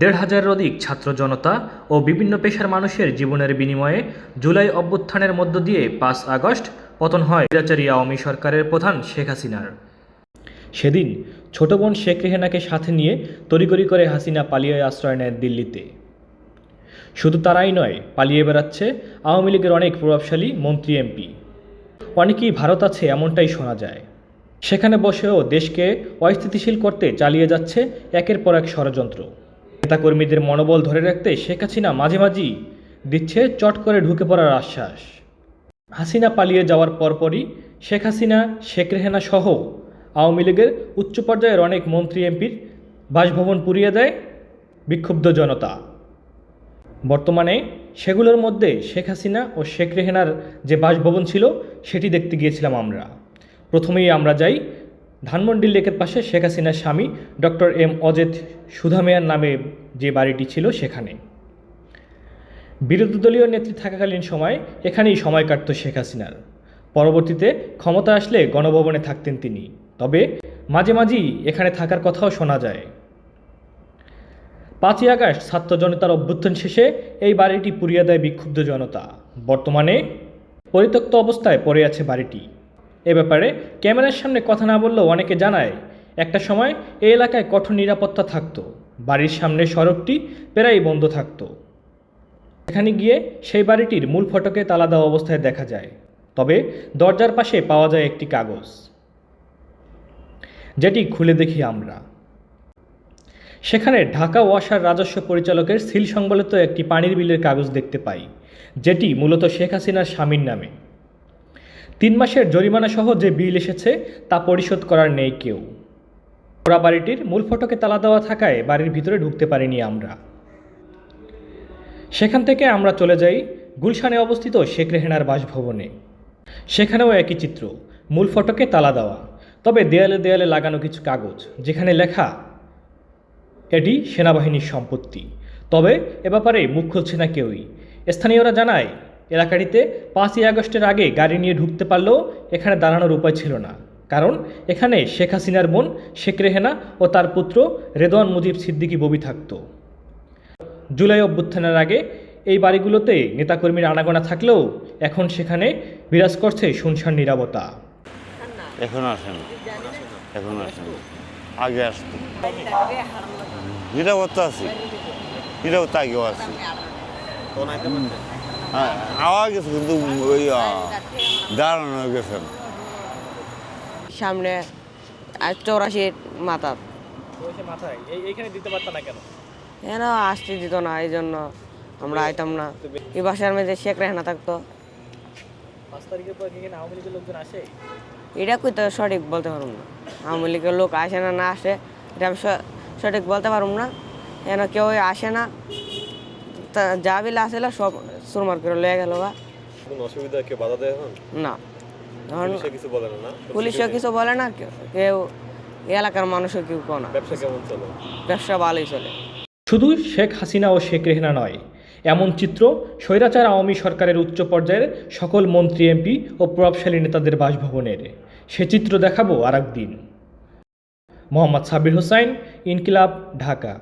দেড় হাজারের অধিক ছাত্র জনতা ও বিভিন্ন পেশার মানুষের জীবনের বিনিময়ে জুলাই অভ্যুত্থানের মধ্য দিয়ে পাঁচ আগস্ট পতন হয়। স্বৈরাচারী আওয়ামী সরকারের প্রধান শেখ হাসিনার। সেদিন ছোট বোন শেখ রেহেনাকে সাথে নিয়ে তড়িগড়ি করে হাসিনা পালিয়ে আশ্রয় নেয় দিল্লিতে। শুধু তারাই নয়, পালিয়ে বেড়াচ্ছে আওয়ামী লীগের অনেক প্রভাবশালী মন্ত্রী, এমপি। অনেকেই ভারত আছে এমনটাই শোনা যায়। সেখানে বসেও দেশকে অস্থিতিশীল করতে চালিয়ে যাচ্ছে একের পর এক ষড়যন্ত্র। নেতাকর্মীদের মনোবল ধরে রাখতে শেখ হাসিনা মাঝে মাঝেই দিচ্ছে চট করে ঢুকে পড়ার আশ্বাস। হাসিনা পালিয়ে যাওয়ার পরপরই শেখ হাসিনা, শেখ রেহেনা সহ আওয়ামী লীগের উচ্চ পর্যায়ের অনেক মন্ত্রী, এমপির বাসভবন পুড়িয়ে দেয় বিক্ষুব্ধ জনতা। বর্তমানে সেগুলোর মধ্যে শেখ হাসিনা ও শেখ রেহেনার যে বাসভবন ছিল, সেটি দেখতে গিয়েছিলাম আমরা। প্রথমেই আমরা যাই ধানমন্ডি লেকের পাশে শেখ হাসিনার স্বামী ডক্টর এম অজেদ সুধামেয়ার নামে যে বাড়িটি ছিল সেখানে। বিরোধী দলীয় নেত্রী থাকাকালীন সময় এখানেই সময় কাটত শেখ হাসিনার। পরবর্তীতে ক্ষমতা আসলে গণভবনে থাকতেন তিনি। তবে মাঝে মাঝেই এখানে থাকার কথাও শোনা যায়। পাঁচই আগস্ট ছাত্র জনতার অভ্যুত্থান শেষে এই বাড়িটি পুড়িয়ে দেয় বিক্ষুব্ধ জনতা। বর্তমানে পরিত্যক্ত অবস্থায় পড়ে আছে বাড়িটি। এ ব্যাপারে ক্যামেরার সামনে কথা না বললেও অনেকে জানায়, একটা সময় এই এলাকায় কঠোর নিরাপত্তা থাকতো, বাড়ির সামনে সড়কটি প্রায়ই বন্ধ থাকতো। এখানে গিয়ে সেই বাড়িটির মূল ফটকে তালা দেওয়া অবস্থায় দেখা যায়, তবে দরজার পাশে পাওয়া যায় একটি কাগজ। যেটি খুলে দেখি আমরা। সেখানে ঢাকা ওয়াসার রাজস্ব পরিচালকের সিল সংবলিত একটি পানির বিলের কাগজ দেখতে পাই, যেটি মূলত শেখ হাসিনার স্বামীর নামে। তিন মাসের জরিমানা সহ যে বিল এসেছে তা পরিশোধ করার নেই কেউ। ওরা বাড়িটির মূল ফটকে তালা দেওয়া থাকায় বাড়ির ভিতরে ঢুকতে পারিনি আমরা। সেখান থেকে আমরা চলে যাই গুলশানে অবস্থিত শেখ রেহেনার বাসভবনে। সেখানেও একই চিত্র, মূল ফটকে তালা দেওয়া, তবে দেয়ালে দেয়ালে লাগানো কিছু কাগজ, যেখানে লেখা এটি সেনাবাহিনীর সম্পত্তি। তবে এ ব্যাপারে মুখ খুলছে না কেউই। স্থানীয়রা জানায় এলাকাটিতে পাঁচই আগস্টের আগে গাড়ি নিয়ে ঢুকতে পারলেও এখানে দাঁড়ানোর উপায় ছিল না। কারণ এখানে শেখ হাসিনার বোন শেখ রেহেনা ও তার পুত্র রেদওয়ান মুজিব সিদ্দিকী ববি থাকত। জুলাই অভ্যুত্থানের আগে এই বাড়িগুলোতে নেতাকর্মীর আনাগোনা থাকলেও এখন সেখানে বিরাজ করছে শুনশান নিরাপত্তা এখন আসে না এখন আসে না আগে আসতো। নিরাপত্তা আছে। নিরাপত্তা আগেও আছে। হ্যাঁ আওয়া গেছে কিন্তু ওই দাঁড়ানো গেছে সামনে চৌরাশির মাথা। মাথায়? এইখানে দিতে পারত না কেন? এন আসতে দিত না এই জন্য আমরা আইতাম না। এই বাসার মধ্যে শেখ রেহানা থাকতো। পাঁচ তারিখের পর কি আওয়ামী লীগের লোকজন আসে? এটা কই তো সঠিক বলতে পারুম না। আওয়ামী লীগের লোক আসে না না আসে এটা আমি স- সঠিক বলতে পারুম না। এন কেউ আসে না? তা যা বিল আসলে সব সুরমার করে লয়ে গেল বা কোনো অসুবিধা কেউ বাধা দেয় এখন? না। পুলিশে কিছু বলে না না? পুলিশও কিছু বলে না কেউ- এলাকার মানুষও কেউ কেউ না। ব্যবসা কেমন চলে? ব্যবসা ভালোই চলে। শুধু শেখ হাসিনা ও শেখ রেহানা নয় এমন চিত্র স্বৈরাচার আওয়ামী সরকারের উচ্চ পর্যায়ের সকল মন্ত্রী এমপি ও প্রভাবশালী নেতাদের বাসভবনের। সে চিত্র দেখাবো আর দিন মোহাম্মদ সাবির হোসাইন ইনকিলাব ঢাকা।